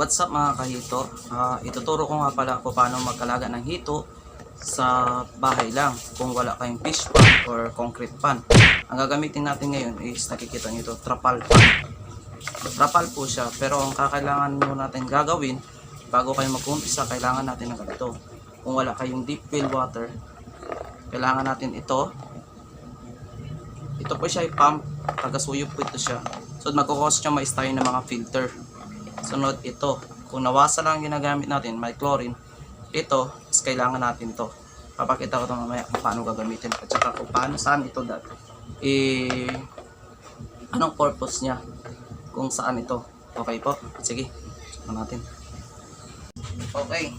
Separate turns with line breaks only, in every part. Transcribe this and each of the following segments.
What's up mga kahito? Ah, ituturo ko nga pala kung paano magkalaga ng hito sa bahay lang kung wala kayong fish pan or concrete pan. Ang gagamitin natin ngayon is nakikita nyo ito, trapal pan. Trapal po siya pero ang kakailangan mo natin gagawin bago kayo mag-umpisa kailangan natin ng ganito. Kung wala kayong deep well water, kailangan natin ito. Ito po siya ay pump, taga-suyop po ito siya. So magkukustomize tayo ng mga filter. Sunod ito. Kung nawasa lang ang ginagamit natin, may chlorine, ito, is kailangan natin to. Papakita ko ito mamaya kung paano gagamitin. At saka kung paano, saan ito dati. Eh, anong purpose niya? Kung saan ito. Okay po? Sige, subukan natin. Okay.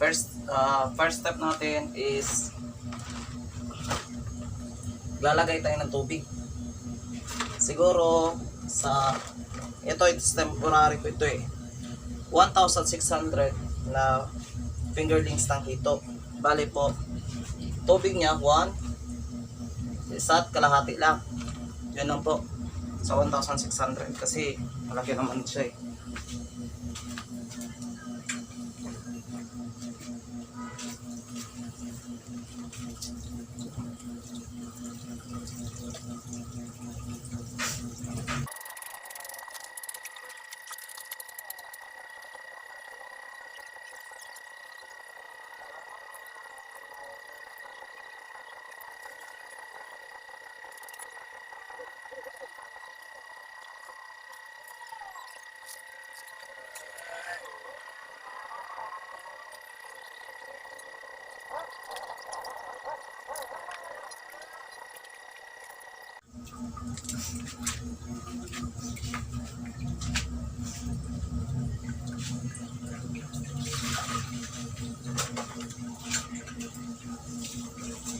First, uh, first step natin is lalagay tayo ng tubig. Siguro sa ito it's temporary ko ito eh. 1,600 na fingerlings ng hito. Bali po, tubig niya 1 isa't kalahati lang. Yun lang po. Sa 1,600 kasi malaki naman siya eh.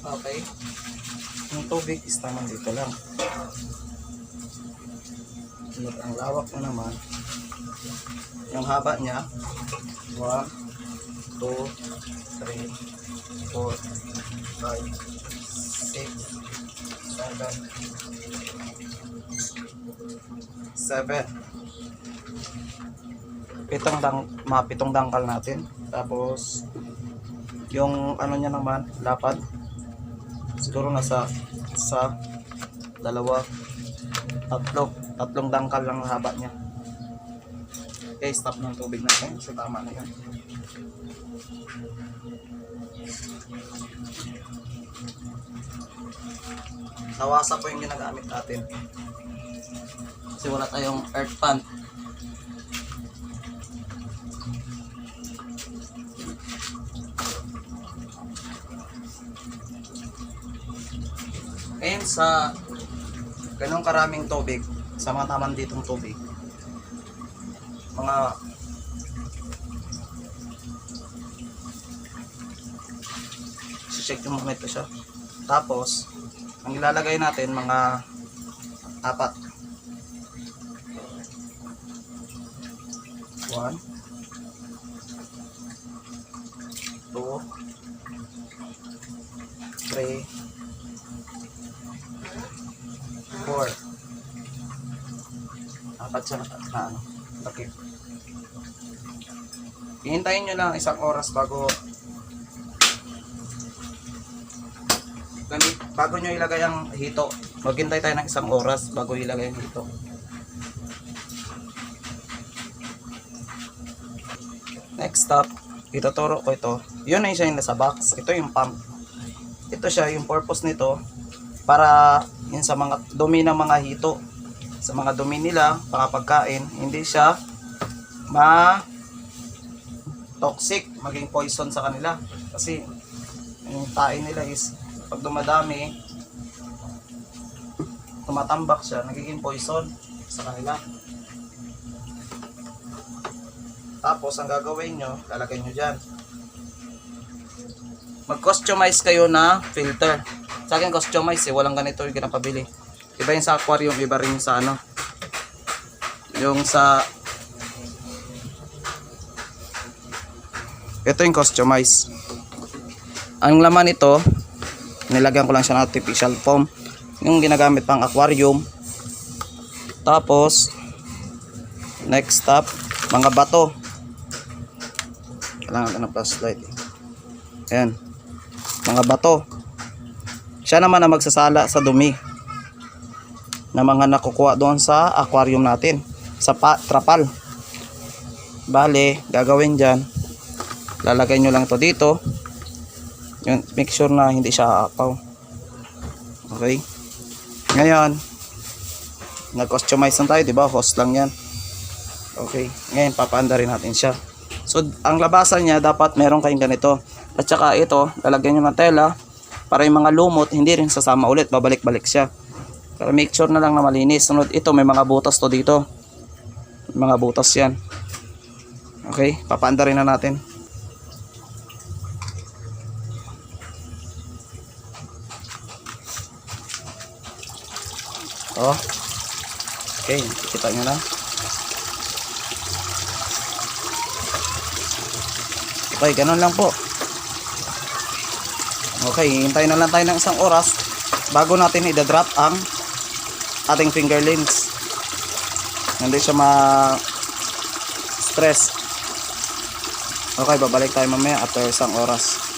Okay. Yung tubig is naman dito lang. At ang lawak mo naman, yung haba niya, 1, 2, 3, 4, 5, 6, 7, 7. Pitong dang, mga pitong dangkal natin. Tapos, yung ano niya naman, lapad. Siguro nasa sa dalawa, tatlo, tatlong dangkal lang ang haba niya. Okay, stop ng tubig natin. So tama na yan. Nawasa po yung ginagamit natin. Kasi wala tayong earth pan. Ngayon sa ganong karaming tubig, sa mga taman ditong tubig, mga check yung mga ito siya. Tapos, ang ilalagay natin mga apat. One, two, three, four. Apat siya na, ano, laki. Hihintayin nyo lang isang oras bago bago nyo ilagay ang hito. Maghintay tayo ng isang oras bago ilagay ang hito. Next stop, ituturo ko ito. Yun na siya yung nasa box. Ito yung pump. Ito siya, yung purpose nito para yun sa mga dumi ng mga hito sa mga dumi nila pagkain hindi siya ma toxic maging poison sa kanila kasi yung tae nila is pag dumadami tumatambak siya nagiging poison sa kanila tapos ang gagawin nyo lalagay nyo dyan mag-customize kayo na filter sa akin customize eh, walang ganito yung ginapabili. Iba yung sa aquarium, iba rin yung sa ano. Yung sa Ito yung customize. Ang laman ito, nilagyan ko lang siya ng artificial foam. Yung ginagamit pang aquarium. Tapos, next stop, mga bato. Kailangan ko ng flashlight. Ayan. Mga bato. Siya naman ang magsasala sa dumi na mga nakukuha doon sa aquarium natin. Sa pa, trapal. Bale, gagawin dyan. Lalagay nyo lang to dito. Yun, make sure na hindi siya aapaw. Okay. Ngayon, nag-customize lang tayo, di ba? Host lang yan. Okay. Ngayon, papaanda rin natin siya. So, ang labasan niya, dapat meron kayong ganito. At saka ito, lalagyan nyo ng tela para yung mga lumot, hindi rin sasama ulit. Babalik-balik siya. Pero make sure na lang na malinis. Sunod ito, may mga butas to dito. May mga butas yan. Okay, papaanda rin na natin. Oh. Okay, kita nyo na. Okay, ganun lang po. Okay, hintayin na lang tayo ng isang oras bago natin i-drop ang ating fingerlings. Hindi siya ma-stress. Okay, babalik tayo mamaya after isang oras.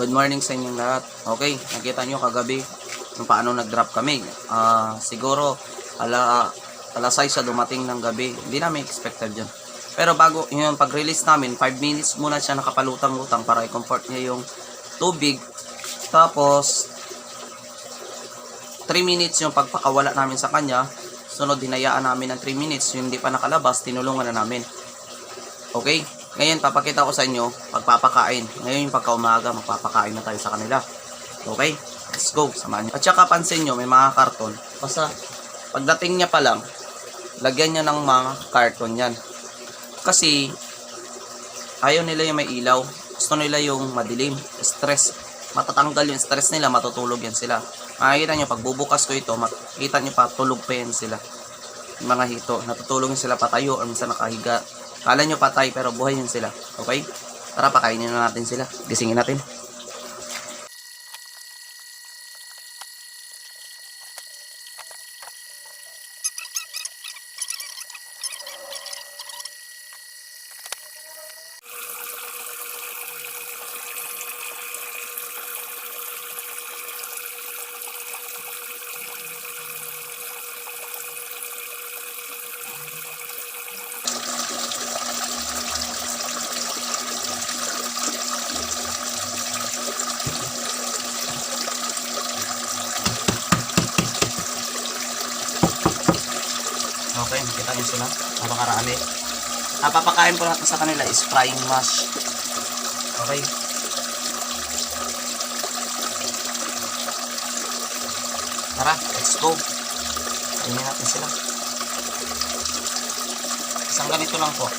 Good morning sa inyong lahat. Okay, nakita nyo kagabi kung paano nag-drop kami. Ah, siguro ala alas 6 sa dumating ng gabi. Hindi namin expected yun. Pero bago yung pag-release namin, 5 minutes muna siya nakapalutang-lutang para i-comfort niya yung tubig. Tapos 3 minutes yung pagpakawala namin sa kanya. Sunod dinayaan namin ng 3 minutes. Yung hindi pa nakalabas, tinulungan na namin. Okay? Ngayon, papakita ko sa inyo pagpapakain. Ngayon yung pagkaumaga, magpapakain na tayo sa kanila. Okay? Let's go. Samahan nyo. At saka pansin nyo, may mga karton. Basta, pagdating niya pa lang, lagyan niya ng mga karton yan. Kasi, ayaw nila yung may ilaw. Gusto nila yung madilim. Stress. Matatanggal yung stress nila, matutulog yan sila. Makikita nyo, pag bubukas ko ito, makikita nyo pa, tulog pa yan sila. Yung mga hito, natutulog sila patayo, or minsan nakahiga. Kala nyo patay, pero buhay yun sila. Okay? Tara, pakainin na natin sila. Gisingin natin. Okay, nakita niyo sila. Napakarami. Ang papakain po natin sa kanila is frying mash. Okay. Tara, let's go. Kainin natin sila. Isang ganito lang po.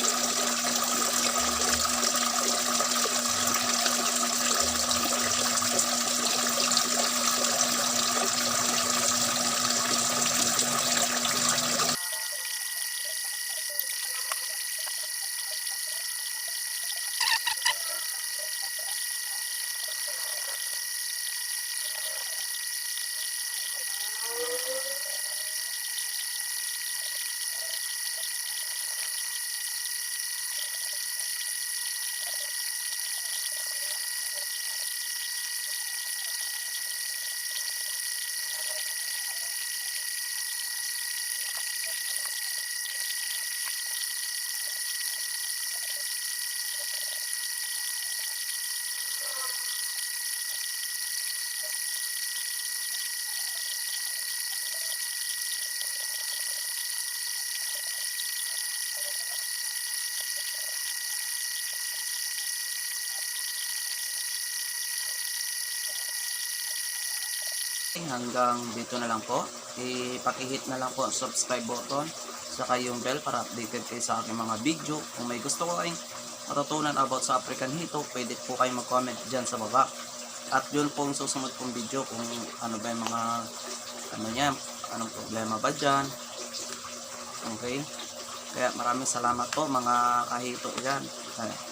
Hanggang dito na lang po. Ipakihit na lang po ang subscribe button saka yung bell para updated kayo sa aking mga video. Kung may gusto ko kayong matutunan about sa African Hito, pwede po kayo mag-comment dyan sa baba. At yun po ang susunod kong video kung ano ba yung mga ano niya, anong problema ba dyan. Okay? Kaya maraming salamat po mga kahito dyan. Ay,